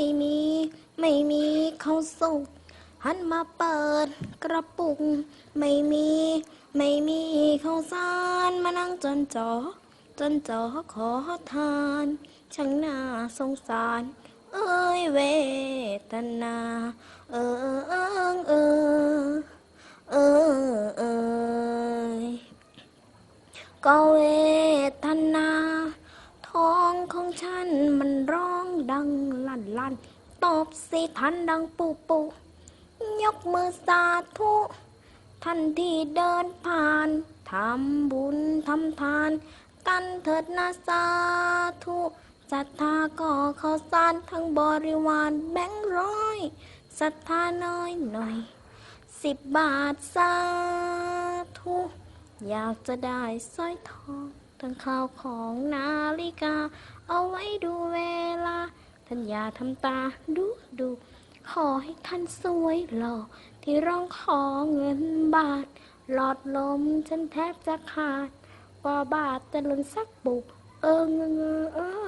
ไม่มี ไม่มีข้าวสุก หันมาเปิดกระปุก ไม่มี ไม่มีข้าวสารมานั่งจนจอ จนจอขอทานช่างน่าสงสาร เอ้ยเวทนา เออเออเออเออเออก็เวทนา ท้องของฉันมันร้องดังลั่นลั่นตอบสิทันดังปูปูยกมือสาธุท่านที่เดินผ่านทำบุญทำทาน กันเถิดนะสาธุศรัทธาก็ขอสานทั้งบริวารแบงร้อยศรัทธาน้อยหน่อยสิบบาทสาธุอยากจะได้สร้อยทอง ทั้งข้าวของนาฬิกา เอาไว้ดูเวลา ท่านอย่าทำตาดูดู ขอให้ท่านสวยหล่อที่ร้องขอเงินบาท หลอดลมฉันแทบจะขาด กว่าบาทจะหล่นสักบุกเออเงอเออ